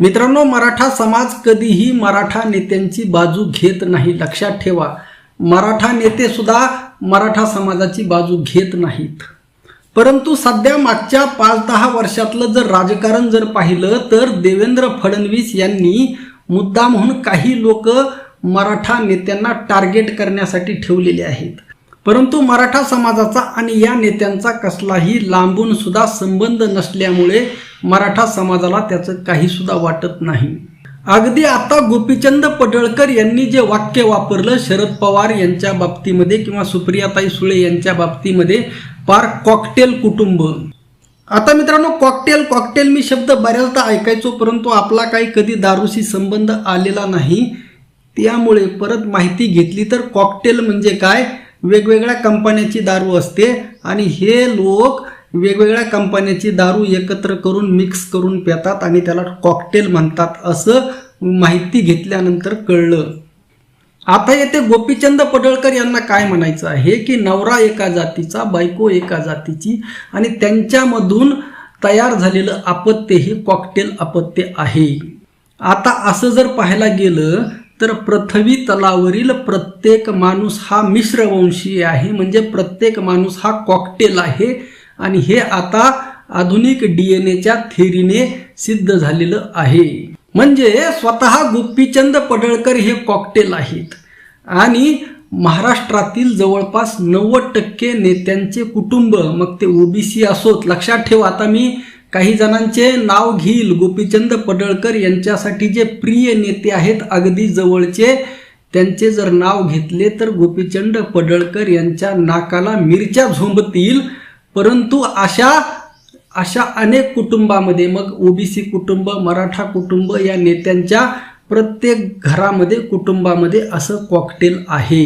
मित्रांनो मराठा समाज कधीही मराठा नेत्यांची बाजू घेत नाही. लक्षात ठेवा मराठा नेते सुद्धा मराठा समाजाची बाजू घेत नाहीत. परंतु सध्या मागच्या पाच दहा वर्षातलं जर राजकारण जर पाहिलं तर देवेंद्र फडणवीस यांनी मुद्दा म्हणून काही लोक मराठा नेत्यांना टार्गेट करण्यासाठी ठेवलेले आहेत. परंतु मराठा समाजाचा आणि या नेत्यांचा कसलाही लांबून सुद्धा संबंध नसल्यामुळे मराठा समाजाला त्याचं काही सुद्धा वाटत नाही. अगदी आता गोपीचंद पडळकर यांनी जे वाक्य वापरलं शरद पवार यांच्या बाबतीमध्ये किंवा सुप्रियाताई सुळे यांच्या बाबतीमध्ये पार कॉकटेल कुटुंब. आता मित्रांनो कॉकटेल कॉकटेल मी शब्द बऱ्याचदा ऐकायचो परंतु आपला काही कधी दारूशी संबंध आलेला नाही. त्यामुळे परत माहिती घेतली तर कॉकटेल म्हणजे काय? वेगवेगळ्या कंपन्याची दारू असते आणि हे लोक वेगवेगळ्या कंपन्याची दारू एकत्र करून मिक्स करून पितात आणि त्याला कॉकटेल म्हणतात असं माहिती घेतल्यानंतर कळलं. आता येथे गोपीचंद पडळकर यांना काय म्हणायचं आहे की नवरा एका जातीचा बायको एका जातीची आणि त्यांच्यामधून तयार झालेलं अपत्य हे कॉकटेल अपत्य आहे. आता असं जर पाहायला गेलं तर पृथ्वी तलावरील प्रत्येक माणूस हा मिश्रवंशीय आहे. म्हणजे प्रत्येक माणूस हा कॉकटेल आहे. आणि हे आता आधुनिक डी एन एच्या थेरीने सिद्ध झालेलं आहे. म्हणजे स्वतः गोपीचंद पडळकर हे कॉकटेल आहेत. आणि महाराष्ट्रातील जवळपास नव्वद टक्के नेत्यांचे कुटुंब मग ते ओबीसी असोत. लक्षात ठेवा आता मी काही जणांचे नाव घेईल. गोपीचंद पडळकर यांच्यासाठी जे प्रिय नेते आहेत अगदी जवळचे त्यांचे जर नाव घेतले तर गोपीचंद पडळकर यांच्या नाकाला मिरच्या झोंबतील. परंतु अशा अशा अनेक कुटुंबामध्ये मग ओबीसी कुटुंब मराठा कुटुंब या नेत्यांच्या प्रत्येक घरामध्ये कुटुंबामध्ये असं कॉकटेल आहे.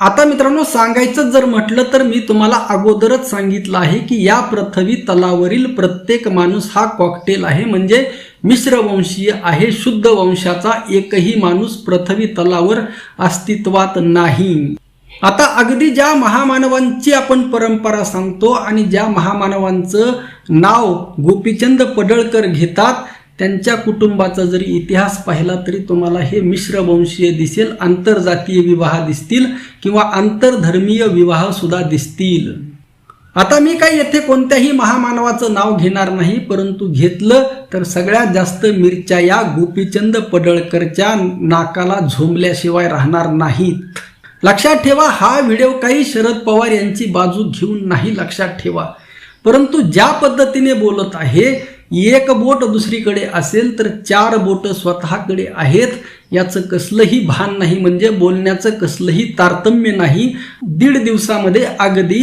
आता मित्रांनो सांगायचं जर म्हटलं तर मी तुम्हाला अगोदरच सांगितलं आहे की या पृथ्वी तलावरील प्रत्येक माणूस हा कॉकटेल आहे. म्हणजे मिश्रवंशीय आहे शुद्ध वंशाचा एकही माणूस पृथ्वी तलावर अस्तित्वात नाही. आता अगदी ज्या महामानवांची आपण परंपरा सांगतो आणि ज्या महामानवांचं नाव गोपीचंद पडळकर घेतात त्यांच्या कुटुंबाचा जरी इतिहास पाहिला तरी तुम्हाला हे मिश्र वंशीय दिसेल आंतरजातीय विवाह दिसतील किंवा आंतरधर्मीय विवाह सुद्धा दिसतील. आता मी काय येथे कोणत्याही महामानवाचं नाव घेणार नाही परंतु घेतलं तर सगळ्यात जास्त मिरच्या या गोपीचंद पडळकरच्या नाकाला झोंबल्याशिवाय राहणार नाहीत. लक्षात ठेवा हा व्हिडिओ काही शरद पवार यांची बाजू घेऊन नाही लक्षात ठेवा. परंतु ज्या पद्धतीने बोलत आहे एक बोट दुसरीकडे असेल तर चार बोट स्वतःकडे आहेत याचं कसलंही भान नाही. म्हणजे बोलण्याचं कसलंही तारतम्य नाही. दीड दिवसामध्ये अगदी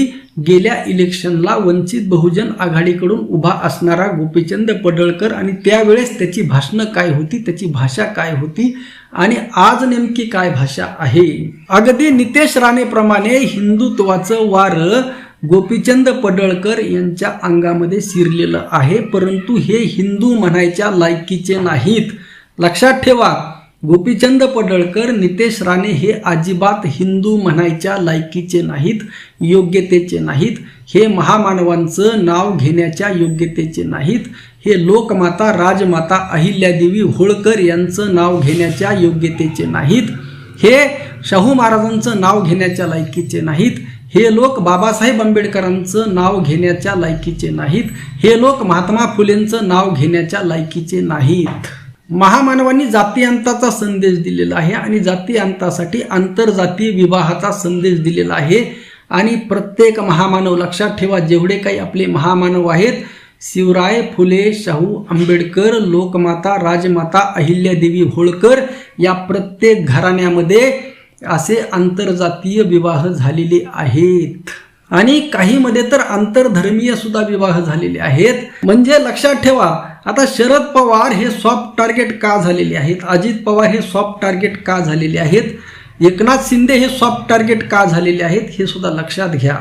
गेल्या इलेक्शनला वंचित बहुजन आघाडीकडून उभा असणारा गोपीचंद पडळकर आणि त्यावेळेस त्याची भाषणं काय होती त्याची भाषा काय होती आणि आज नेमकी काय भाषा आहे? अगदी नितेश राणेप्रमाणे हिंदुत्वाचं वारं गोपीचंद पडळकर यांच्या अंगामध्ये शिरलेलं आहे परंतु हे हिंदू म्हणायच्या लायकीचे नाहीत. लक्षात ठेवा गोपीचंद पडळकर नितेश राणे हे अजिबात हिंदू म्हणायच्या लायकीचे नाहीत योग्यतेचे नाहीत. हे महामानवांचं नाव घेण्याच्या योग्यतेचे नाहीत. हे लोकमाता राजमाता अहिल्यादेवी होळकर यांचं नाव घेण्याच्या योग्यतेचे नाहीत. हे शाहू महाराजांचं नाव घेण्याच्या लायकीचे नाहीत. हे लोक बाबासाहेब आंबेडकरांचं नाव घेण्याच्या लायकीचे नाहीत. हे लोक महात्मा फुलेंचं नाव घेण्याच्या लायकीचे नाहीत. महामानवांनी जातीयंताचा संदेश दिलेला आहे आणि जातीयंतासाठी आंतरजातीय विवाहाचा संदेश दिलेला आहे. आणि प्रत्येक महामानव लक्षात ठेवा जेवढे काही आपले महामानव आहेत शिवराय फुले शाहू आंबेडकर लोकमाता राजमाता अहिल्यादेवी होळकर या प्रत्येक घराण्यामध्ये असे आंतरजातीय विवाह झालेले आहेत. आणि काहीमध्ये तर आंतरधर्मीय सुद्धा विवाह झालेले आहेत. म्हणजे लक्षात ठेवा आता शरद पवार हे सॉफ्ट टार्गेट का झालेले आहेत? अजित पवार हे सॉफ्ट टार्गेट का झालेले आहेत? एकनाथ शिंदे हे सॉफ्ट टार्गेट का झालेले आहेत? हे सुद्धा लक्षात घ्या.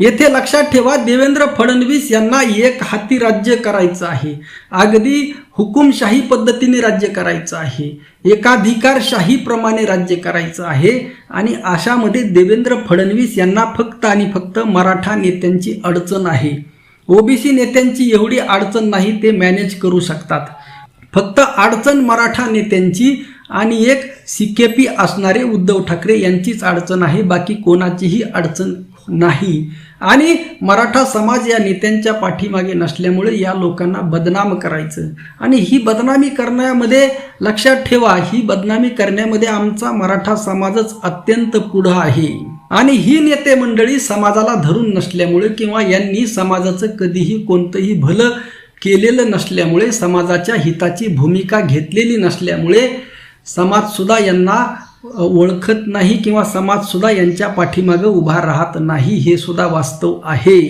येथे लक्षात ठेवा देवेंद्र फडणवीस यांना एक हाती राज्य करायचं आहे. अगदी हुकुमशाही पद्धतीने राज्य करायचं आहे. एकाधिकारशाहीप्रमाणे राज्य करायचं आहे. आणि अशामध्ये देवेंद्र फडणवीस यांना फक्त आणि फक्त मराठा नेत्यांची अडचण आहे. ओबीसी नेत्यांची एवढी अडचण नाही ते मॅनेज करू शकतात. फक्त अडचण मराठा नेत्यांची आणि एक सिकेपी असणारे उद्धव ठाकरे यांचीच अडचण आहे. बाकी कोणाचीही अडचण नाही. आणि मराठा समाज या नेत्यांच्या पाठीमागे नसल्यामुळे या लोकांना बदनाम करायचं. आणि ही बदनामी करण्यामध्ये लक्षात ठेवा ही बदनामी करण्यामध्ये आमचा मराठा समाजच अत्यंत पुढं आहे. आणि ही नेते मंडळी समाजाला धरून नसल्यामुळे किंवा यांनी समाजाचं कधीही कोणतंही भलं केलेलं नसल्यामुळे समाजाच्या हिताची भूमिका घेतलेली नसल्यामुळे समाजसुद्धा यांना ओळखत नाही किंवा समाजसुद्धा यांच्या पाठीमागं उभा राहत नाही हे सुद्धा वास्तव आहे.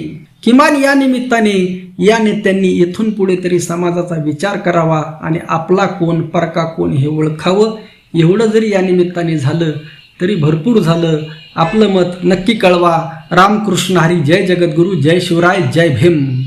किमान या निमित्ताने या नेत्यांनी येथून पुढे तरी समाजाचा विचार करावा आणि आपला कोण परका कोण हे ओळखावं. एवढं जरी या निमित्ताने झालं तरी भरपूर झालं. आपलं मत नक्की कळवा. रामकृष्ण हरी जय जगद्गुरू जय शिवराय जय भीम.